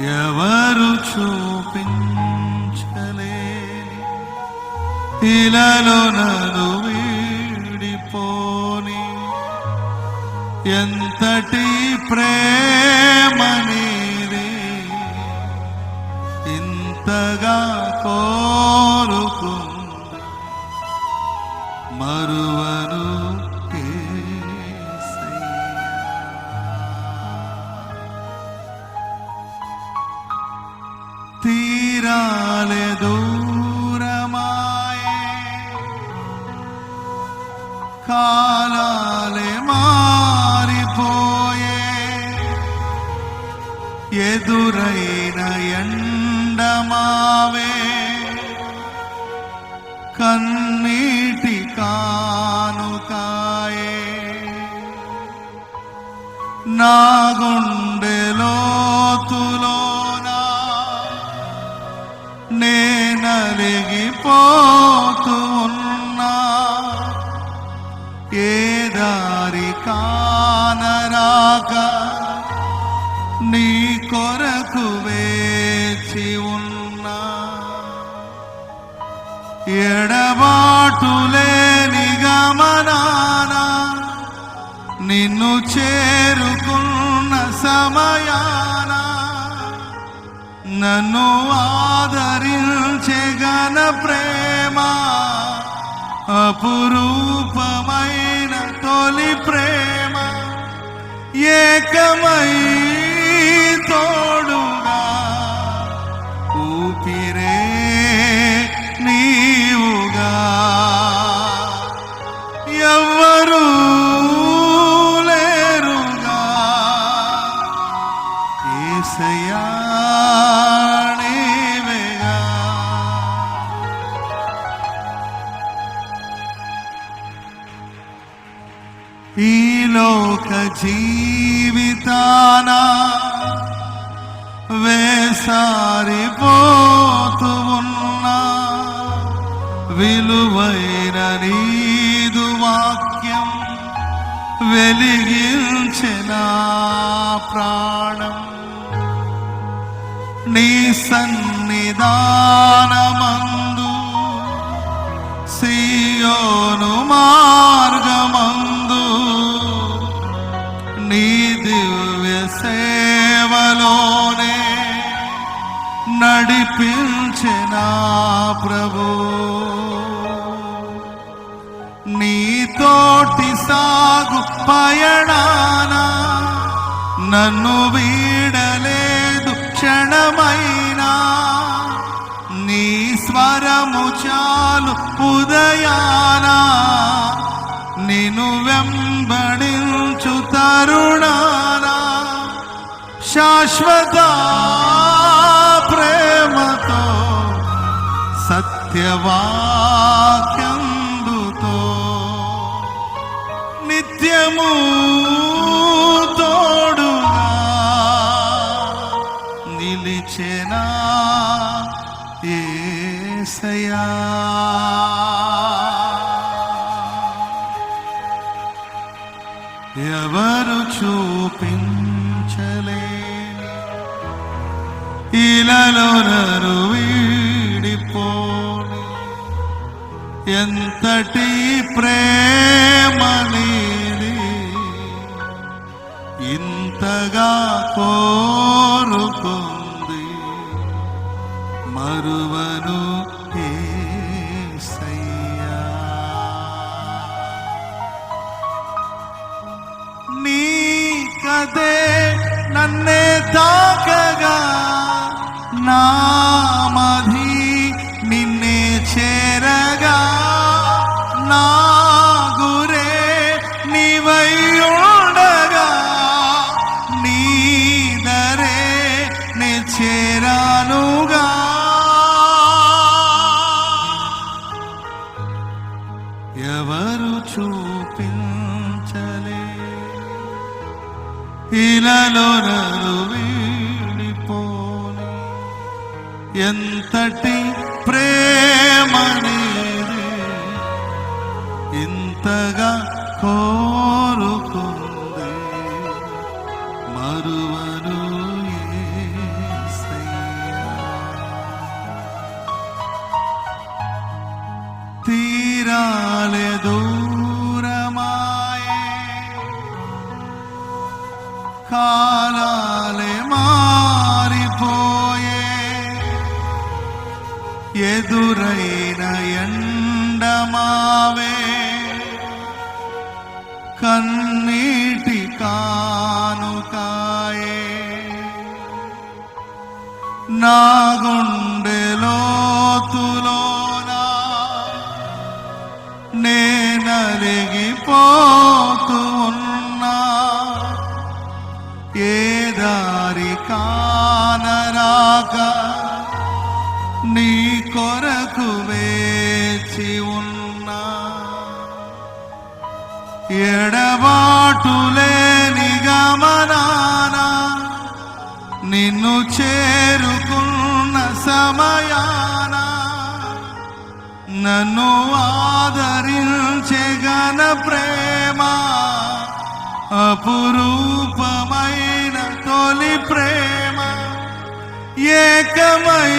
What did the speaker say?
ఎవరు చూపించలేని ఇలలో నను వీడిపోని. ఎంతటి ప్రేమనిది ఇంతగా కోరుకుని కాలాలే మారిపోయే. ఎదురైన ఎండమావే కన్నీటి కానుకాయే. నా గుండె లోతులోనా? నేనలిగిపోతూ నీ కొరకు వేచి ఉన్నా. ఎడబాటులేని గమనాన నిన్ను చేరుకున్న సమయాన నన్ను ఆదరించే గన ప్రేమ అపురూపమైన తొలి ప్రేమ ఏకమై తోడుగా ఊపిరే నీవుగా. ఎవ్వరూ లేరుగా. ఏసయ్యా ఈ లోక జీవితానా వేసారిపోతూ ఉన్నా విలువైన నీదు వాక్యం వెలిగించిన ప్రాణం. నీ సన్నిధానమందు సియోను మార్గమందు నీ దివ్య సే నడిపించిన ప్రభు. నీతోటి సాగు పయణాన నన్ను వీడలేదు క్షణమైనా. నీ స్వరము చాలు ఉదయాన నిను వెంబడించు తరుణాన. శాశ్వత సత్యవాక్యందుతో నిత్యము తోడుగా నిలిచెనా ఏసయా ఎవరు చూపించలే ఇలలో నరు ఎంతటి ప్రేమ ఇంతగా కోరుకుంది. మరువను నీ కదే నన్నే తాకగా నా ఎవరు చూపించలే? ఇలాలో నరు వీడిపోని ఎంతటి ప్రేమ రాలే దూరమాయే. కాలాలే మారిపోయే. ఎదురైన ఎండమావే. కన్నీటి కానుకాయే. నా కానరాక నీ కొరకు వేచి ఉన్నా. ఎడబాటులేని గమనానా నిన్ను చేరుకున్న సమయాన నన్ను ఆదరించే గన ప్రేమ అపురూపమై ప్రేమ ఏకమై